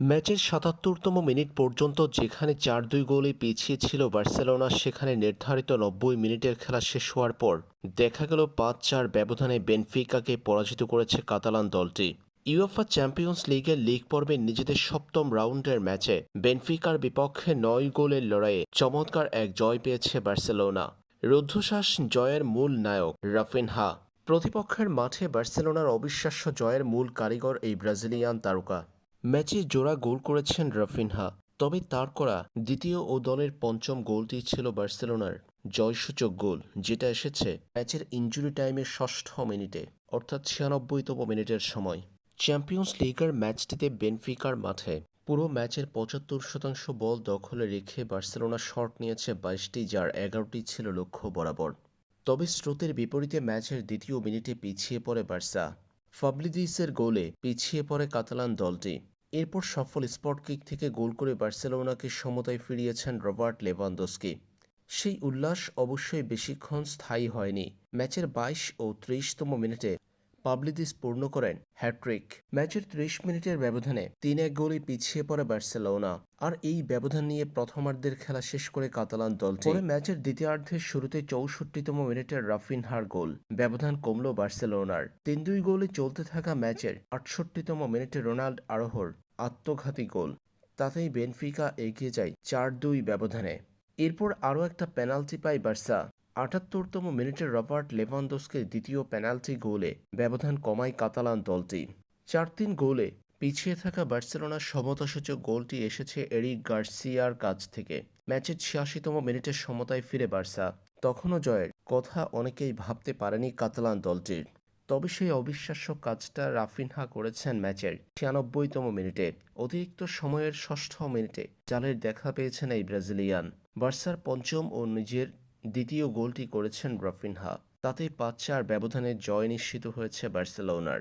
ম্যাচের সাতাত্তরতম মিনিট পর্যন্ত যেখানে চার দুই গোলে পিছিয়ে ছিল বার্সেলোনা, সেখানে নির্ধারিত নব্বই মিনিটের খেলা শেষ হওয়ার পর দেখা গেল পাঁচ চার ব্যবধানে বেনফিকাকে পরাজিত করেছে কাতালান দলটি। ইউএফা চ্যাম্পিয়ন্স লিগের লিগ পর্বে নিজেদের সপ্তম রাউন্ডের ম্যাচে বেনফিকার বিপক্ষে নয় গোলের লড়াইয়ে চমৎকার এক জয় পেয়েছে বার্সেলোনা। রুদ্ধশ্বাস জয়ের মূল নায়ক রাফিনহা। প্রতিপক্ষের মাঠে বার্সেলোনার অবিশ্বাস্য জয়ের মূল কারিগর এই ব্রাজিলিয়ান তারকা। ম্যাচে জোড়া গোল করেছেন রাফিনহা, তবে তার করা দ্বিতীয় ও দলের পঞ্চম গোলটি ছিল বার্সেলোনার জয়সূচক গোল, যেটা এসেছে ম্যাচের ইঞ্জুরি টাইমের ষষ্ঠ মিনিটে, অর্থাৎ ছিয়ানব্বইতম মিনিটের সময়। চ্যাম্পিয়ন্স লিগের ম্যাচটিতে বেনফিকার মাঠে পুরো ম্যাচের পঁচাত্তর শতাংশ বল দখলে রেখে বার্সেলোনা শট নিয়েছে বাইশটি, যার এগারোটি ছিল লক্ষ্য বরাবর। তবে স্রোতের বিপরীতে ম্যাচের দ্বিতীয় মিনিটে পিছিয়ে পড়ে বার্সা। ফাবলিদিসের গোলে পিছিয়ে পড়ে কাতালান দলটি। এরপর সফল স্পট কিক থেকে গোল করে বার্সেলোনাকে সমতায় ফিরিয়েছেন রবার্ট লেভানদোস্কি সেই উল্লাস অবশ্যই বেশিক্ষণ স্থায়ী হয়নি। ম্যাচের বাইশ ও ত্রিশতম মিনিটে পাবলিদিস পূর্ণ করেন হ্যাট্রিক ম্যাচের ত্রিশ মিনিটের ব্যবধানে তিন এক গোলে পিছিয়ে পড়ে বার্সেলোনা। আর এই ব্যবধান নিয়ে প্রথমার্ধের খেলা শেষ করে কাতালান দলটি। পরে ম্যাচের দ্বিতীয়ার্ধের শুরুতে চৌষট্টিতম মিনিটের রাফিনহার গোল। ব্যবধান কমল বার্সেলোনার। তিন দুই গোলে চলতে থাকা ম্যাচের আটষট্টিতম মিনিটে রোনাল্ড আরোহর আত্মঘাতী গোল। তাতেই বেনফিকা এগিয়ে যায় চার দুই ব্যবধানে। এরপর আরও একটা পেনাল্টি পায় বার্সা। আটাত্তরতম মিনিটে রবার্ট লেভানদোস্কের দ্বিতীয় পেনাল্টি গোলে ব্যবধান কমায় কাতালান দলটি। চার তিন গোলে পিছিয়ে থাকা বার্সেলোনার সমতাসূচক গোলটি এসেছে এরিক গার্সিয়ার কাছ থেকে। ম্যাচের ছিয়াশিতম মিনিটের সমতায় ফিরে বার্সা। তখনও জয়ের কথা অনেকেই ভাবতে পারেনি কাতালান দলটির। তবে সেই অবিশ্বাস্য কাজটা রাফিনহা করেছেন ম্যাচের ছিয়ানব্বইতম মিনিটে। অতিরিক্ত সময়ের ষষ্ঠ মিনিটে জালের দেখা পেয়েছেন এই ব্রাজিলিয়ান। বার্সার পঞ্চম ও নিজের দ্বিতীয় গোলটি করেছেন রফিনহা। তাতে পাঁচ চার ব্যবধানে জয় নিশ্চিত হয়েছে বার্সেলোনার।